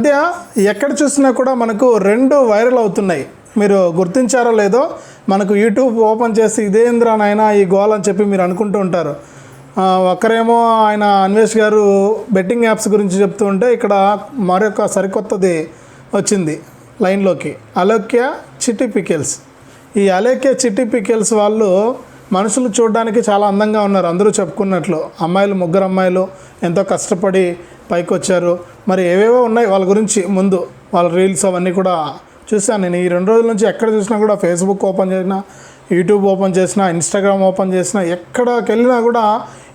మధ్య ఎక్కడ చూసినా కూడా మనకు రెండు వైరల్ అవుతున్నాయి. మీరు గుర్తించారో లేదో మనకు యూట్యూబ్ ఓపెన్ చేసి ఇదేంద్రా నాయన ఈ గోల్ అని చెప్పి మీరు అనుకుంటూ ఉంటారు. ఒకరేమో ఒక్కరేమో ఆయన అన్వేష్ గారు బెట్టింగ్ యాప్స్ గురించి చెప్తూ ఉంటే ఇక్కడ మరొక సరికొత్తది వచ్చింది లైన్లోకి. అలోక్య చిట్టి పికెల్స్. ఈ అలోక్య చిట్టి పికెల్స్ వాళ్ళు మనుషులు చూడడానికి చాలా అందంగా ఉన్నారు. అందరూ చెప్పుకున్నట్లు. అమ్మాయిలు ముగ్గురు అమ్మాయిలు ఎంతో కష్టపడి పైకి వచ్చారు మరి ఏవేవో ఉన్నాయి వాళ్ళ గురించి ముందు వాళ్ళ రీల్స్ అవన్నీ కూడా చూశాను. నేను ఈ రెండు రోజుల నుంచి ఎక్కడ చూసినా కూడా ఫేస్బుక్ ఓపెన్ చేసినా యూట్యూబ్ ఓపెన్ చేసినా ఇన్స్టాగ్రామ్ ఓపెన్ చేసినా ఎక్కడికి వెళ్ళినా కూడా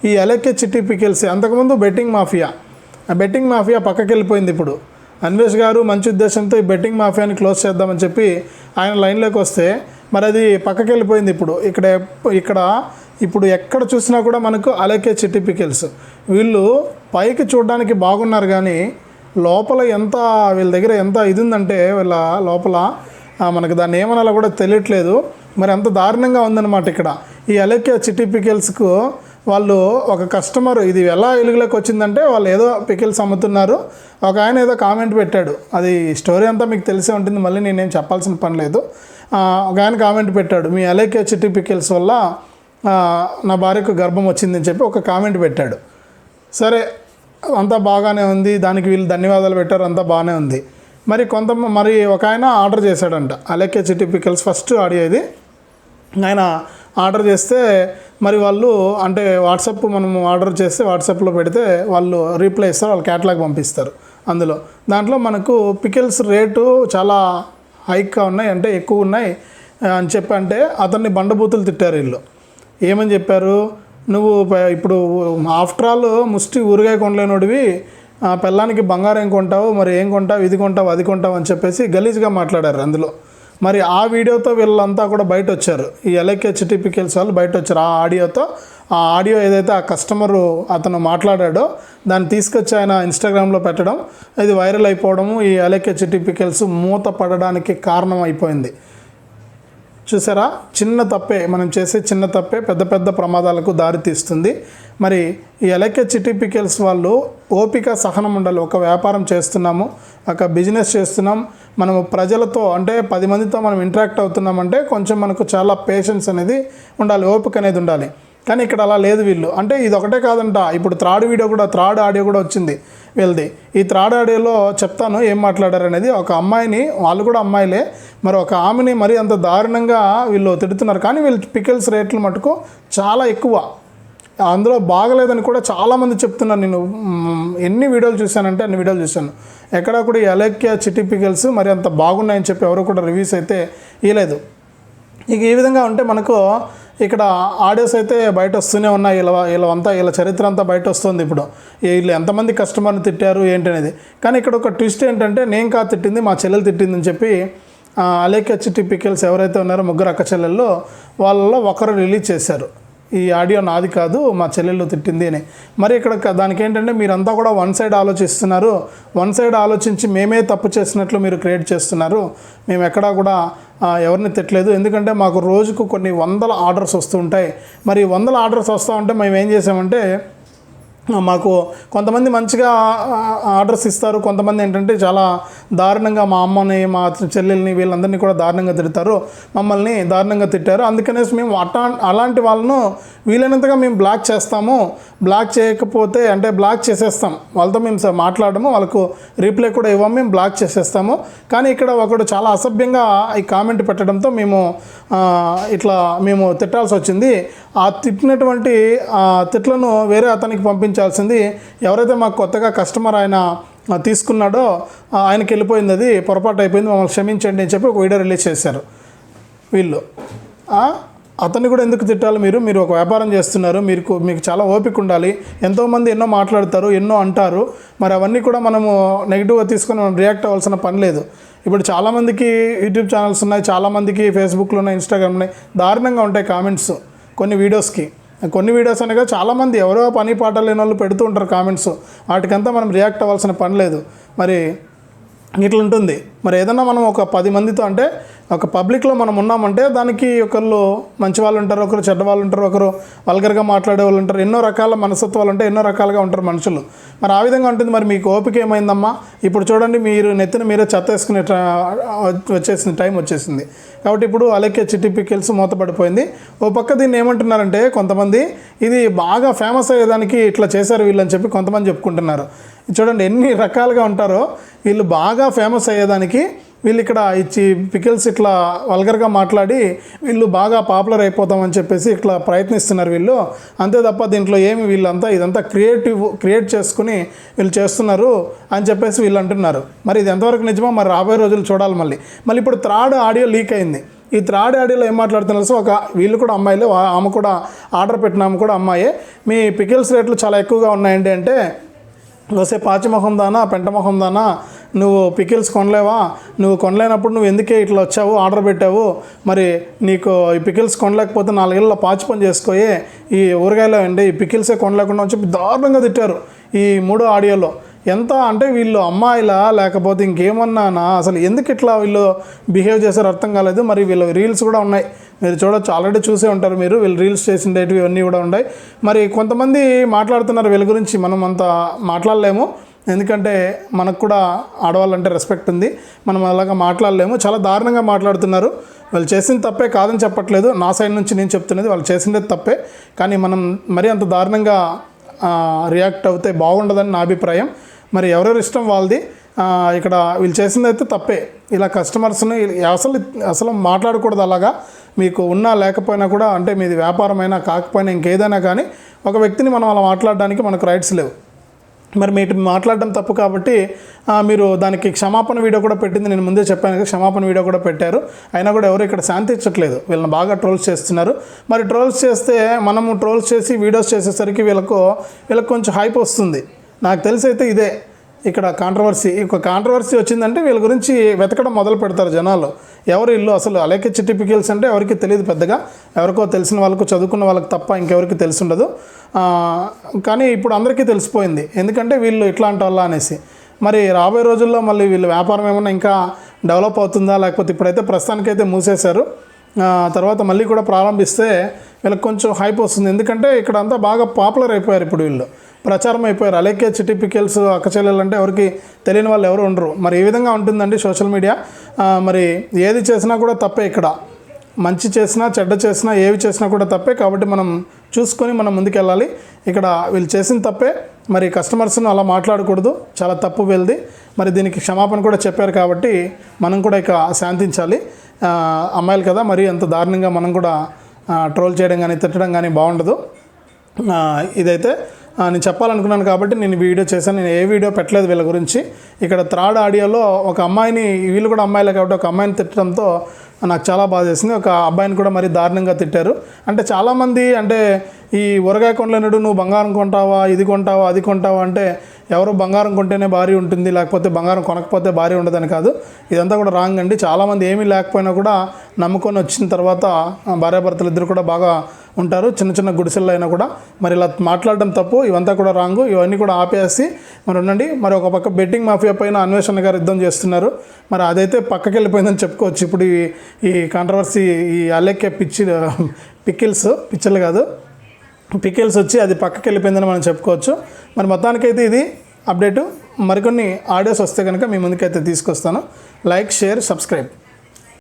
ఈ అలెక్కే చిట్టి పికెల్స్. అంతకుముందు బెట్టింగ్ మాఫియా ఆ బెట్టింగ్ మాఫియా పక్కకి వెళ్ళిపోయింది ఇప్పుడు. అన్వేష్ గారు మంచి ఉద్దేశంతో ఈ బెట్టింగ్ మాఫియాని క్లోజ్ చేద్దామని చెప్పి ఆయన లైన్లోకి వస్తే మరి అది పక్కకి వెళ్ళిపోయింది ఇప్పుడు. ఇక్కడ ఇక్కడ ఇప్పుడు ఎక్కడ చూసినా కూడా మనకు అలకే చిట్టి పికెల్స్. వీళ్ళు పైకి చూడడానికి బాగున్నారు కానీ లోపల ఎంత వీళ్ళ దగ్గర ఎంత ఇది ఉందంటే వీళ్ళ లోపల మనకు దాన్ని ఏమనాలో కూడా తెలియట్లేదు. మరి అంత దారుణంగా ఉందన్నమాట ఇక్కడ. ఈ అలెక్య చిట్టి పికెల్స్కు వాళ్ళు ఒక కస్టమర్ ఇది ఎలా వెలుగులోకి వచ్చిందంటే వాళ్ళు ఏదో పికిల్స్ అమ్ముతున్నారు. ఒక ఆయన ఏదో కామెంట్ పెట్టాడు. అది స్టోరీ అంతా మీకు తెలిసే ఉంటుంది మళ్ళీ నేనేం చెప్పాల్సిన పని లేదు. ఒక ఆయన కామెంట్ పెట్టాడు. మీ అలేకే చిట్టి పికిల్స్ వల్ల నా భార్యకు గర్భం వచ్చిందని చెప్పి ఒక కామెంట్ పెట్టాడు. సరే అంతా బాగానే ఉంది దానికి వీళ్ళు ధన్యవాదాలు పెట్టారు అంతా బాగానే ఉంది. మరి కొంత మరి ఒక ఆయన ఆర్డర్ చేశాడంట. అలెక్కే చిట్టి పికల్స్ ఫస్ట్ ఆడియో ఇది. ఆయన ఆర్డర్ చేస్తే మరి వాళ్ళు అంటే వాట్సాప్ మనం ఆర్డర్ చేస్తే వాట్సాప్లో పెడితే వాళ్ళు రీప్లై ఇస్తారు వాళ్ళు క్యాటలాగ్ పంపిస్తారు అందులో. దాంట్లో మనకు పికిల్స్ రేటు చాలా హైక్గా ఉన్నాయి అంటే ఎక్కువ ఉన్నాయి అని చెప్పి అంటే అతన్ని బండబూతులు తిట్టారు వీళ్ళు. ఏమని చెప్పారు? నువ్వు ఇప్పుడు ఆఫ్టర్ ఆల్ ముష్టి ఊరగాయ కొనలేనోడివి ఆ, పెళ్ళానికి బంగారం ఏం కొంటావు? మరి ఏం కొంటావు? ఇది కొంటావు? అది కొంటావు? అని చెప్పేసి గలీజ్గా మాట్లాడారు అందులో. మరి ఆ వీడియోతో వీళ్ళంతా కూడా బయట వచ్చారు ఈ ఎలకే చిటిపికల్స్ వాళ్ళు బయట వచ్చారు ఆ ఆడియోతో ఆ ఆడియో ఏదైతే ఆ కస్టమరు అతను మాట్లాడాడో దాన్ని తీసుకొచ్చి ఆయన ఇన్స్టాగ్రామ్లో పెట్టడం ఇది వైరల్ అయిపోవడము ఈ ఎలకే చిటిపికల్స్ మూత పడడానికి కారణం అయిపోయింది. చూసారా? చిన్న తప్పే మనం చేసే చిన్న తప్పే పెద్ద పెద్ద ప్రమాదాలకు దారి తీస్తుంది. మరి ఈ ఎలకే చిటిపికల్స్ వాళ్ళు ఓపిక సహనం ఉండాలి. ఒక వ్యాపారం చేస్తున్నాము ఒక బిజినెస్ చేస్తున్నాం. మనము ప్రజలతో అంటే పది మందితో మనం ఇంటరాక్ట్ అవుతున్నామంటే కొంచెం మనకు చాలా పేషెన్స్ అనేది ఉండాలి ఓపిక అనేది ఉండాలి. కానీ ఇక్కడ అలా లేదు వీళ్ళు. అంటే ఇది ఒకటే కాదంట. ఇప్పుడు థ్రాడ్ వీడియో కూడా థ్రాడ్ ఆడియో కూడా వచ్చింది వీళ్ళది. ఈ థ్రాడ్ ఆడియోలో చెప్తాను ఏం మాట్లాడారు అనేది. ఒక అమ్మాయిని వాళ్ళు కూడా అమ్మాయిలే. మరి ఒక ఆమెని మరీ అంత దారుణంగా వీళ్ళు తిడుతున్నారు. కానీ వీళ్ళు పికిల్స్ రేట్లు మటుకు చాలా ఎక్కువ. అందులో బాగలేదని కూడా చాలామంది చెప్తున్నారు. నేను ఎన్ని వీడియోలు చూశానంటే అన్ని వీడియోలు చూశాను. ఎక్కడ కూడా ఈ చిట్టి పికిల్స్ మరి అంత బాగున్నాయని చెప్పి ఎవరు కూడా రివ్యూస్ అయితే ఇవ్వలేదు ఇక ఈ విధంగా ఉంటే మనకు ఇక్కడ ఆడియోస్ అయితే బయట వస్తూనే ఉన్నాయి. ఇలా వీళ్ళంతా వీళ్ళ చరిత్ర అంతా బయట వస్తుంది ఇప్పుడు. వీళ్ళు ఎంతమంది కస్టమర్ని తిట్టారు ఏంటి అనేది. కానీ ఇక్కడ ఒక ట్విస్ట్ ఏంటంటే నేను కాదు తిట్టింది మా చెల్లెలు తిట్టిందని చెప్పి అలేఖ్య చిట్టి ఎవరైతే ఉన్నారో ముగ్గురు అక్క చెల్లెల్లో వాళ్ళలో ఒకరు రిలీజ్ చేశారు. ఈ ఆడియో నాది కాదు మా చెల్లెళ్ళు తిట్టింది అని. మరి ఇక్కడ దానికి ఏంటంటే మీరంతా కూడా వన్ సైడ్ ఆలోచిస్తున్నారు. వన్ సైడ్ ఆలోచించి మేమే తప్పు చేసినట్లు మీరు క్రియేట్ చేస్తున్నారు. మేము ఎక్కడా కూడా ఎవరిని తిట్టలేదు. ఎందుకంటే మాకు రోజుకు కొన్ని వందల ఆర్డర్స్ వస్తుంటాయి మరి వందల ఆర్డర్స్ వస్తూ ఉంటే మేము ఏం చేసామంటే మాకు కొంతమంది మంచిగా ఆర్డర్స్ ఇస్తారు. కొంతమంది ఏంటంటే చాలా దారుణంగా మా అమ్మని మా చెల్లెల్ని వీళ్ళందరినీ కూడా దారుణంగా తిడతారు. మమ్మల్ని దారుణంగా తిట్టారు. అందుకనేసి మేము అటా అలాంటి వాళ్ళను వీలైనంతగా మేము బ్లాక్ చేస్తాము. బ్లాక్ చేయకపోతే అంటే బ్లాక్ చేసేస్తాం. వాళ్ళతో మేము మాట్లాడము. వాళ్ళకు రీప్లై కూడా ఇవ్వము మేము బ్లాక్ చేసేస్తాము. కానీ ఇక్కడ ఒకడు చాలా అసభ్యంగా ఈ కామెంట్ పెట్టడంతో మేము ఇట్లా మేము తిట్టాల్సి వచ్చింది. ఆ తిట్టినటువంటి ఆ తిట్లను వేరే అతనికి పంపించాల్సింది ఎవరైతే మాకు కొత్తగా కస్టమర్ ఆయన తీసుకున్నాడో ఆయనకి వెళ్ళిపోయింది అది పొరపాటు అయిపోయింది మమ్మల్ని క్షమించండి అని చెప్పి ఒక వీడియో రిలీజ్ చేశారు వీళ్ళు. అతన్ని కూడా ఎందుకు తిట్టాలి మీరు? మీరు ఒక వ్యాపారం చేస్తున్నారు మీకు మీకు చాలా ఓపిక ఉండాలి. ఎంతోమంది ఎన్నో మాట్లాడతారు ఎన్నో అంటారు. మరి అవన్నీ కూడా మనము నెగిటివ్గా తీసుకొని మనం రియాక్ట్ అవ్వాల్సిన పని లేదు. ఇప్పుడు చాలామందికి యూట్యూబ్ ఛానల్స్ ఉన్నాయి చాలామందికి ఫేస్బుక్లో ఉన్నాయి ఇన్స్టాగ్రామ్ ఉన్నాయి. దారుణంగా ఉంటాయి కామెంట్స్ కొన్ని వీడియోస్కి. కొన్ని వీడియోస్ అనగా చాలామంది ఎవరో పని పాట లేని వాళ్ళు పెడుతూ ఉంటారు కామెంట్స్ వాటికంతా మనం రియాక్ట్ అవ్వాల్సిన పని లేదు. మరి ఇట్లా ఉంటుంది మరి ఏదన్నా మనం ఒక పది మందితో అంటే ఒక పబ్లిక్లో మనం ఉన్నామంటే దానికి ఒకళ్ళు మంచి వాళ్ళు ఉంటారు ఒకరు చెడ్డ వాళ్ళు ఉంటారు ఒకరు వల్గర్గా మాట్లాడే వాళ్ళు ఉంటారు. ఎన్నో రకాల మనస్తత్వాలు ఉంటాయి ఎన్నో రకాలుగా ఉంటారు మనుషులు. మరి ఆ విధంగా ఉంటుంది. మరి మీకు ఓపిక ఏమైందమ్మా? ఇప్పుడు చూడండి మీరు నెత్తిన మీరే చెత్త వేసుకునే వచ్చేసింది టైం వచ్చేసింది. కాబట్టి ఇప్పుడు అలెక్కే చిట్టి పికిల్స్ మూతపడిపోయింది. ఓ పక్క దీన్ని ఏమంటున్నారంటే కొంతమంది ఇది బాగా ఫేమస్ అయ్యేదానికి ఇట్లా చేశారు వీళ్ళని చెప్పి కొంతమంది చెప్పుకుంటున్నారు. చూడండి ఎన్ని రకాలుగా ఉంటారో వీళ్ళు బాగా ఫేమస్ అయ్యేదానికి వీళ్ళు ఇక్కడ ఇచ్చి పికిల్స్ ఇట్లా వల్గర్గా మాట్లాడి వీళ్ళు బాగా పాపులర్ అయిపోతామని చెప్పేసి ఇట్లా ప్రయత్నిస్తున్నారు వీళ్ళు. అంతే తప్ప దీంట్లో ఏమి వీళ్ళంతా ఇదంతా క్రియేటివ్ క్రియేట్ చేసుకుని వీళ్ళు చేస్తున్నారు అని చెప్పేసి వీళ్ళు అంటున్నారు. మరి ఇది ఎంతవరకు నిజమో మరి రాబోయే రోజులు చూడాలి మళ్ళీ. మళ్ళీ ఇప్పుడు థర్డ్ ఆడియో లీక్ అయింది. ఈ థర్డ్ ఆడియోలో ఏం మాట్లాడుతున్నారు సో ఒక వీళ్ళు కూడా అమ్మాయిలే ఆమె కూడా ఆర్డర్ పెట్టిన ఆమె కూడా అమ్మాయే. మీ పికిల్స్ రేట్లు చాలా ఎక్కువగా ఉన్నాయండి అంటే వస్తే పాచిమొహం దానా పెంటమొహం దానా నువ్వు పికిల్స్ కొనలేవా? నువ్వు కొనలేనప్పుడు నువ్వు ఎందుకే ఇట్లా వచ్చావు? ఆర్డర్ పెట్టావు? మరి నీకు ఈ పికిల్స్ కొనలేకపోతే నాలుగేళ్ళ పాచి పని చేసుకోయే ఈ ఊరగాయలు అండి. ఈ పికిల్సే కొనలేకుండా వచ్చి దారుణంగా తిట్టారు ఈ మూడో ఆడియోలో. ఎంత అంటే వీళ్ళు అమ్మాయిలా లేకపోతే ఇంకేమన్నానా? అసలు ఎందుకు ఇట్లా వీళ్ళు బిహేవ్ చేశారు అర్థం కాలేదు. మరి వీళ్ళు రీల్స్ కూడా ఉన్నాయి. మీరు చూడొచ్చు. ఆల్రెడీ చూసే ఉంటారు మీరు. వీళ్ళు రీల్స్ చేసిండేటివి ఇవన్నీ కూడా ఉన్నాయి. మరి కొంతమంది మాట్లాడుతున్నారు వీళ్ళ గురించి. మనం అంత మాట్లాడలేము. ఎందుకంటే మనకు కూడా ఆడవాళ్ళంటే రెస్పెక్ట్ ఉంది. మనం అలాగా మాట్లాడలేము. చాలా దారుణంగా మాట్లాడుతున్నారు. వాళ్ళు చేసిన తప్పే కాదని చెప్పట్లేదు. నా సైడ్ నుంచి నేను చెప్తున్నది వాళ్ళు చేసిండేది తప్పే. కానీ మనం మరీ అంత దారుణంగా రియాక్ట్ అవుతే బాగుండదని నా అభిప్రాయం. మరి ఎవరెవరి ఇష్టం వాళ్ళది? ఇక్కడ వీళ్ళు చేసింది అయితే తప్పే. ఇలా కస్టమర్స్ని అసలు అసలు మాట్లాడకూడదు అలాగా. మీకు ఉన్నా లేకపోయినా కూడా అంటే మీది వ్యాపారమైనా కాకపోయినా ఇంకేదైనా కానీ ఒక వ్యక్తిని మనం అలా మాట్లాడడానికి మనకు రైట్స్ లేవు. మరి మీరు మాట్లాడడం తప్పు కాబట్టి మీరు దానికి క్షమాపణ వీడియో కూడా పెట్టింది. నేను ముందే చెప్పాను కదా, క్షమాపణ వీడియో కూడా పెట్టారు. అయినా కూడా ఎవరు ఇక్కడ శాంతించట్లేదు వీళ్ళని బాగా ట్రోల్స్ చేస్తున్నారు. మరి ట్రోల్స్ చేస్తే మనము ట్రోల్స్ చేసి వీడియోస్ చేసేసరికి వీళ్ళకు వీళ్ళకి కొంచెం హైప్ వస్తుంది. నాకు తెలిసి అయితే ఇదే. ఇక్కడ కాంట్రవర్సీ ఒక కాంట్రవర్సీ వచ్చిందంటే వీళ్ళ గురించి వెతకడం మొదలు పెడతారు జనాలు. ఎవరు ఇల్లు అసలు అలేకే చిట్టిపికల్స్ అంటే ఎవరికి తెలియదు పెద్దగా. ఎవరికో తెలిసిన వాళ్ళకు చదువుకున్న వాళ్ళకి తప్ప ఇంకెవరికి తెలిసి ఉండదు కానీ ఇప్పుడు అందరికీ తెలిసిపోయింది. ఎందుకంటే వీళ్ళు ఇట్లాంటి వాళ్ళ అనేసి. మరి రాబోయే రోజుల్లో మళ్ళీ వీళ్ళు వ్యాపారం ఏమైనా ఇంకా డెవలప్ అవుతుందా? లేకపోతే ఇప్పుడైతే ప్రస్తుతానికైతే మూసేశారు. తర్వాత మళ్ళీ కూడా ప్రారంభిస్తే వీళ్ళకి కొంచెం హైప్ వస్తుంది. ఎందుకంటే ఇక్కడ అంతా బాగా పాపులర్ అయిపోయారు ఇప్పుడు వీళ్ళు. ప్రచారం అయిపోయారు. అలాగే చిట్టి పికెల్స్ అక్కచెల్లెలు అంటే ఎవరికి తెలియని వాళ్ళు ఎవరు ఉండరు. మరి ఈ విధంగా ఉంటుందండి సోషల్ మీడియా. మరి ఏది చేసినా కూడా తప్పే ఇక్కడ. మంచి చేసినా చెడ్డ చేసినా ఏవి చేసినా కూడా తప్పే. కాబట్టి మనం చూసుకొని మనం ముందుకెళ్ళాలి. ఇక్కడ వీళ్ళు చేసిన తప్పే. మరి కస్టమర్స్ను అలా మాట్లాడకూడదు. చాలా తప్పు వీళ్ళది. మరి దీనికి క్షమాపణ కూడా చెప్పారు కాబట్టి మనం కూడా ఇక శాంతించాలి. అమ్మాయిలు కదా మరి అంత దారుణంగా మనం కూడా ట్రోల్ చేయడం కానీ తిట్టడం కానీ బాగుండదు. ఇదైతే నేను చెప్పాలనుకున్నాను కాబట్టి నేను వీడియో చేశాను. నేను ఏ వీడియో పెట్టలేదు వీళ్ళ గురించి. ఇక్కడ థర్డ్ ఆడియోలో ఒక అమ్మాయిని వీళ్ళు కూడా అమ్మాయిలే కాబట్టి ఒక అమ్మాయిని తిట్టడంతో నాకు చాలా బాధ చేసింది ఒక అబ్బాయిని కూడా మరి దారుణంగా తిట్టారు. అంటే చాలామంది అంటే ఈ ఊరగాయ కొండలేనుడు నువ్వు బంగారం కొంటావా? ఇది కొంటావా? అది కొంటావా? అంటే ఎవరు బంగారం కొంటేనే భారీ ఉంటుంది. లేకపోతే బంగారం కొనకపోతే భారీ ఉండదని కాదు. ఇదంతా కూడా రాంగ్ అండి. చాలామంది ఏమీ లేకపోయినా కూడా నమ్ముకొని వచ్చిన తర్వాత భార్యాభర్తలు ఇద్దరు కూడా బాగా ఉంటారు. చిన్న చిన్న గుడిసెల్లో అయినా కూడా మరి ఇలా మాట్లాడడం తప్పు. ఇవంతా కూడా రాంగు. ఇవన్నీ కూడా ఆపేసి మరి ఉండండి. మరి ఒక పక్క బెట్టింగ్ మాఫియా పైన అన్వేషణ గారు యుద్ధం చేస్తున్నారు. మరి అదైతే పక్కకి వెళ్ళిపోయిందని చెప్పుకోవచ్చు. ఇప్పుడు ఈ ఈ కాంట్రవర్సీ ఈ అలెక్కే పిచ్చి పికిల్స్ పిచ్చర్లు కాదు. పికిల్స్ వచ్చి అది పక్కకి వెళ్ళిపోయిందని మనం చెప్పుకోవచ్చు. మరి మొత్తానికైతే ఇది అప్డేటు. మరికొన్ని ఆడియోస్ వస్తే కనుక మీ ముందుకైతే తీసుకొస్తాను. Like share subscribe.